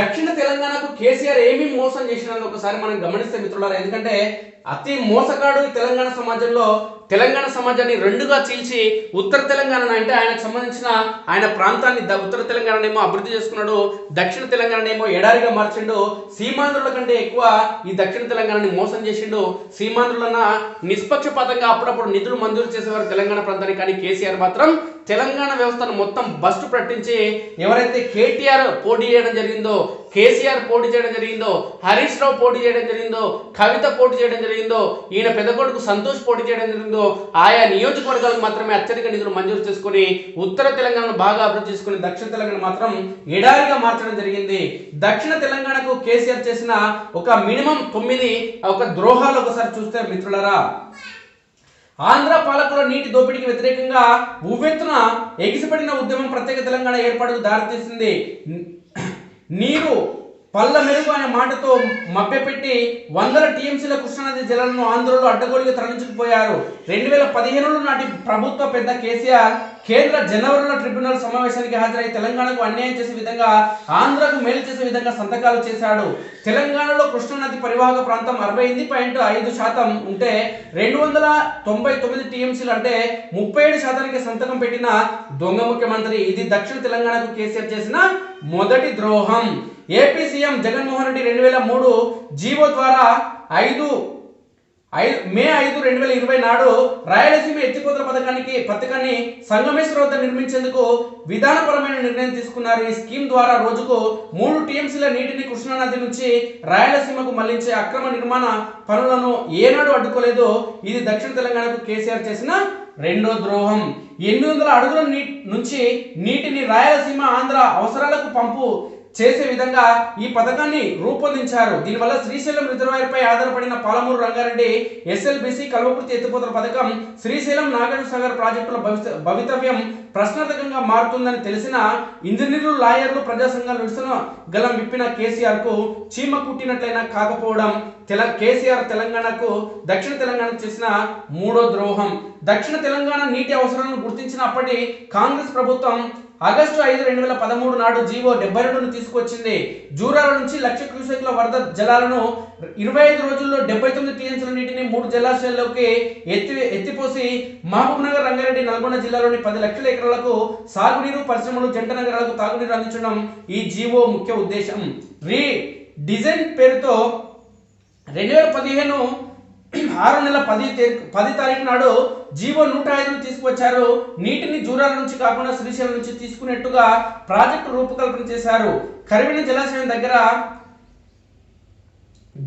that దక్షిణ తెలంగాణకు కేసీఆర్ ఏమి మోసం చేసినది ఒకసారి మనం గమనిస్తే మిత్రులారా ఎందుకంటే అతి మోసగాడు తెలంగాణ సమాజంలో తెలంగాణ సమాజాన్ని రెండుగా చీల్చి ఉత్తర తెలంగాణ అంటే ఆయనకు సంబంధించిన ఆయన ప్రాంతాన్ని ఉత్తర తెలంగాణనేమో అభివృద్ధి చేసుకున్నాడు దక్షిణ తెలంగాణనేమో ఎడారిగా మార్చిండు సీమాంధ్రుల కంటే ఎక్కువ ఈ దక్షిణ తెలంగాణని మోసం చేసిండు. సీమాంధ్రులన్న నిష్పక్షపాతంగా అప్పుడప్పుడు నిధులు మంజూరు చేసేవారు తెలంగాణ ప్రాంతానికి కానీ కేసీఆర్ మాత్రం తెలంగాణ వ్యవస్థను మొత్తం బస్టు పట్టించి ఎవరైతే కేటీఆర్ పోటీ చేయడం జరిగిందో కేసీఆర్ పోటీ చేయడం జరిగిందో హరీష్ రావు పోటీ చేయడం జరిగిందో కవిత పోటీ చేయడం జరిగిందో ఈయన పెద్ద కొడుకు సంతోష్ పోటీ చేయడం జరిగిందో ఆయా నియోజకవర్గాలకు మాత్రమే అత్యధిక నిధులు మంజూరు చేసుకొని ఉత్తర తెలంగాణను బాగా అభివృద్ధి చేసుకుని దక్షిణ తెలంగాణ మాత్రం ఎడారిగా మార్చడం జరిగింది. దక్షిణ తెలంగాణకు కేసీఆర్ చేసిన ఒక మినిమం తొమ్మిది ఒక ద్రోహాలు ఒకసారి చూస్తే మిత్రులరా ఆంధ్ర పాలకుల నీటి దోపిడీకి వ్యతిరేకంగా ఉవ్వెత్తున ఎగిసిపడిన ఉద్యమం ప్రత్యేక తెలంగాణ ఏర్పాటుకు దారితీసింది. ನೀರು పల్ల మెరుగు అనే మాటతో మభ్యపెట్టి వందల టీఎంసీల కృష్ణానది జలాలను ఆంధ్రలో అడ్డగోలుగా తరలించుకుపోయారు. రెండు వేల పదిహేనులో నాటి ప్రభుత్వ పెద్ద కేసీఆర్ కేంద్ర జనవరుల ట్రిబ్యునల్ సమావేశానికి హాజరై తెలంగాణకు అన్యాయం చేసే విధంగా ఆంధ్రకు మేలు చేసే విధంగా సంతకాలు చేశాడు. తెలంగాణలో కృష్ణానది పరివాహక ప్రాంతం అరవై ఎనిమిది పాయింట్ ఐదు శాతం ఉంటే రెండు వందల తొంభై తొమ్మిది టీఎంసీలు అంటే ముప్పై ఏడు శాతానికి సంతకం పెట్టిన దొంగ ముఖ్యమంత్రి. ఇది దక్షిణ తెలంగాణకు కేసీఆర్ చేసిన మొదటి ద్రోహం. ఏపీ సీఎం జగన్మోహన్ రెడ్డి రెండు వేల మూడు జీవో ద్వారా ఐదు ఐదు మే ఐదు రెండు వేల ఇరవై నాడు రాయలసీమ ఎత్తిపోతల పథకానికి పథకాన్ని సంగమేశ్వర వద్ద నిర్మించేందుకు విధానపరమైన నిర్ణయం తీసుకున్నారు. ఈ స్కీమ్ ద్వారా రోజుకు మూడు టీఎంసీల నీటిని కృష్ణానది నుంచి రాయలసీమకు మళ్ళించే అక్రమ నిర్మాణ పనులను ఏనాడు అడ్డుకోలేదు. ఇది దక్షిణ తెలంగాణకు కేసీఆర్ చేసిన రెండో ద్రోహం. ఎనిమిది వందల అడుగుల నీ నుంచి నీటిని రాయలసీమ ఆంధ్ర అవసరాలకు పంపు చేసే విధంగా ఈ పథకాన్ని రూపొందించారు. దీనివల్ల శ్రీశైలం రిజర్వాయర్ పై ఆధారపడిన పాలమూరు రంగారెడ్డి ఎస్ఎల్బిసి కల్వకుర్తి ఎత్తిపోతల పథకం శ్రీశైలం నాగార్జున సాగర్ ప్రాజెక్టుల భవితవ్యం ప్రశ్నార్థకంగా మారుతుందని తెలిసిన ఇంజనీర్లు లాయర్లు ప్రజాసంఘాల నిరసన గలం విప్పిన కేసీఆర్కు చీమ కుట్టినట్లయినా కాకపోవడం తెల కేసీఆర్ తెలంగాణకు దక్షిణ తెలంగాణకు చేసిన మూడో ద్రోహం. దక్షిణ తెలంగాణ నీటి అవసరాలను గుర్తించినప్పటి కాంగ్రెస్ ప్రభుత్వం ఆగస్టు ఐదు రెండు వేల పదమూడు నాడు జీవో డెబ్బై రెండును తీసుకొచ్చింది. జూరాల నుంచి లక్ష క్యూసెక్ల వరద జలాలను ఇరవై ఐదు రోజుల్లో డెబ్బై తొమ్మిది టీఎంసీల నీటిని మూడు జలాశయాల్లోకి ఎత్తి ఎత్తిపోసి మహబూబ్ నగర్ రంగారెడ్డి నల్గొండ జిల్లాలోని పది లక్షల ఎకరాలకు సాగునీరు పరిశ్రమలు జంట నగరాలకు తాగునీరు అందించడం ఈ జీవో ముఖ్య ఉద్దేశం. రీ డిజైన్ పేరుతో రెండు వేల పదిహేను ఆరు నెల పది తే- పది తారీఖు నాడు జీవో నూట ఐదు తీసుకువచ్చారు. నీటిని జూరాల నుంచి కాకుండా శ్రీశైలం నుంచి తీసుకునేట్టుగా ప్రాజెక్టు రూపకల్పన చేశారు. కరివిన జలాశయం దగ్గర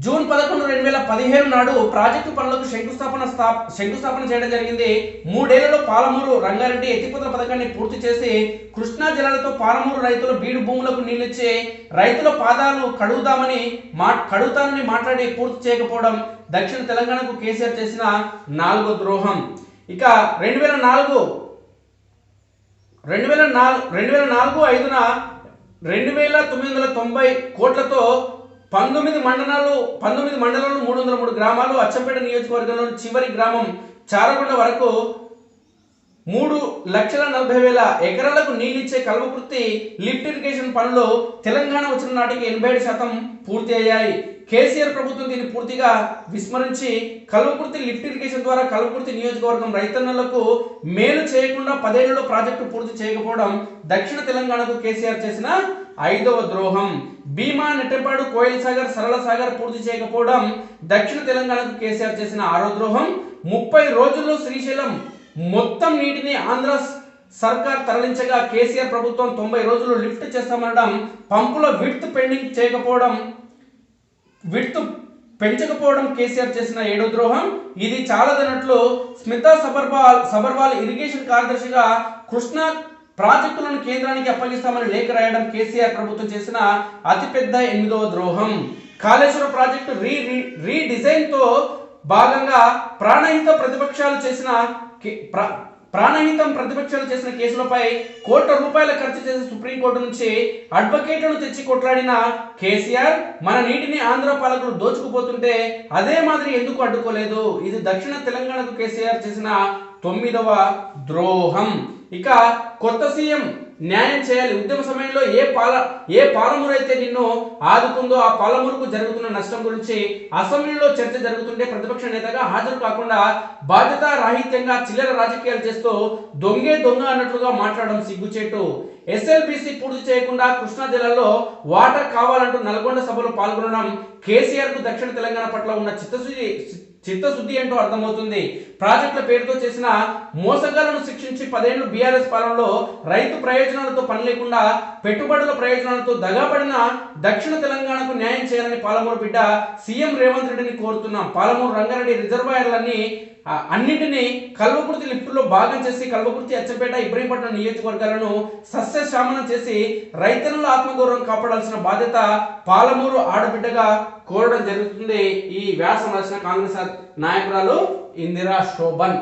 జూన్ పదకొండు రెండు వేల పదిహేను నాడు ప్రాజెక్టు పనులకు శంకుస్థాపన స్థా శంకుస్థాపన చేయడం జరిగింది. మూడేళ్ళలో పాలమూరు రంగారెడ్డి ఎత్తిపోతల పథకాన్ని పూర్తి చేసి కృష్ణా జలాలతో పాలమూరు రైతులు బీడు భూములకు నీళ్ళిచ్చి రైతుల పాదాలు కడుగుదామని మా కడుగుతానని మాట్లాడి పూర్తి చేయకపోవడం దక్షిణ తెలంగాణకు కేసీఆర్ చేసిన నాలుగో ద్రోహం. ఇక రెండు వేల నాలుగు రెండు వేల నాలుగు రెండు వేల నాలుగు ఐదున రెండు వేల తొమ్మిది వందల తొంభై కోట్లతో పంతొమ్మిది మండలాలు పంతొమ్మిది మండలాలు మూడు వందల మూడు గ్రామాలు అచ్చంపేట నియోజకవర్గంలోని చివరి గ్రామం చారకొండ వరకు మూడు లక్షల నలభై వేల ఎకరాలకు నీళ్ళిచ్చే కల్వకృతి లిఫ్ట్ ఇరిగేషన్ పనులు తెలంగాణ వచ్చిన నాటికి ఎనభై ఏడు శాతం పూర్తి అయ్యాయి. కేసీఆర్ ప్రభుత్వం దీన్ని పూర్తిగా విస్మరించి కల్వకుర్తి లిఫ్ట్ ఇరిగేషన్ ద్వారా కల్వకుర్తి నియోజకవర్గం రైతన్నలకు మేలు చేయకుండా పదేళ్ళలో ప్రాజెక్టు పూర్తి చేయకపోవడం దక్షిణ తెలంగాణకు కేసీఆర్ చేసిన ఐదవ ద్రోహం. భీమా నెట్టెపాడు కోయిల్ సాగర్ సరళ సాగర్ పూర్తి చేయకపోవడం దక్షిణ తెలంగాణకు కేసీఆర్ చేసిన ఆరో ద్రోహం. ముప్పై రోజుల్లో శ్రీశైలం మొత్తం నీటిని ఆంధ్ర సర్కార్ తరలించగా కేసీఆర్ ప్రభుత్వం తొంభై రోజులు లిఫ్ట్ చేస్తామనడం పంపుల విడ్త్ పెండింగ్ చేయకపోవడం విడ్త్ పెంచకపోవడం కేసీఆర్ చేసిన ఏడో ద్రోహం. ఇది చాలదన్నట్లు స్మితా సబర్వాల్ సబర్వాల్ ఇరిగేషన్ కార్యదర్శిగా కృష్ణా ప్రాజెక్టులను కేంద్రానికి అప్పగిస్తామని లేఖ రాయడం కేసీఆర్ ప్రభుత్వం చేసిన అతిపెద్ద ఎనిమిదవ ద్రోహం. Kaleshwaram project re re- redesign భాగంగా ప్రాణహిత ప్రతిపక్షాలు చేసిన కే- ప్రాణహితం ప్రతిపక్షాలు చేసిన కేసులపై కోట్ల రూపాయల ఖర్చు చేసి సుప్రీంకోర్టు నుంచి అడ్వకేట్లను తెచ్చి కొట్లాడిన కేసీఆర్ మన నీటిని ఆంధ్ర పాలకులు దోచుకుపోతుంటే అదే మాదిరి ఎందుకు అడ్డుకోలేదు? ఇది దక్షిణ తెలంగాణకు కేసీఆర్ చేసిన తొమ్మిదవ ద్రోహం. ఇక కొత్త సీఎం న్యాయం చేయాలి. ఉద్యమ సమయంలో ఏ పాల ఏ పాలమూరు అయితే నిన్ను ఆదుకుందో ఆ పాలమూరుకు జరుగుతున్న నష్టం గురించి అసెంబ్లీలో చర్చ జరుగుతుంటే ప్రతిపక్ష నేతగా హాజరు కాకుండా బాధ్యత రాహిత్యంగా చిల్లర రాజకీయాలు చేస్తూ దొంగే దొంగ అన్నట్లుగా మాట్లాడడం సిగ్గుచేటు. ఎస్ఎల్బిసి పూర్తి చేయకుండా కృష్ణా జిల్లాలో వాటర్ కావాలంటూ నల్గొండ సభలో పాల్గొనడం కేసీఆర్కు దక్షిణ తెలంగాణ పట్ల ఉన్న చిత్తశుద్ధి చిత్తశుద్ధి ఏంటో అర్థమవుతుంది. ప్రాజెక్టుల పేరుతో చేసిన మోసగాలను శిక్షించి పదేళ్ళు బీఆర్ఎస్ పాలనలో రైతు ప్రయోజనాలతో పని లేకుండా పెట్టుబడుల ప్రయోజనాలతో దగాపడిన దక్షిణ తెలంగాణకు న్యాయం చేయాలని పాలమూరు బిడ్డ సీఎం రేవంత్ రెడ్డిని కోరుతున్నాం. పాలమూరు రంగారెడ్డి రిజర్వాయర్లన్నీ అన్నింటినీ కల్వకుర్తి లిఫ్టులో భాగం చేసి కల్వకుర్తి అచ్చంపేట ఇబ్రహీంపట్నం నియోజకవర్గాలను సస్యశామనం చేసి రైతన్నుల ఆత్మగౌరవం కాపాడాల్సిన బాధ్యత పాలమూరు ఆడబిడ్డగా కోరడం జరుగుతుంది ఈ వ్యాసం రాసిన కాంగ్రెస్ నాయకురాలు ఇందిరా శోభన్.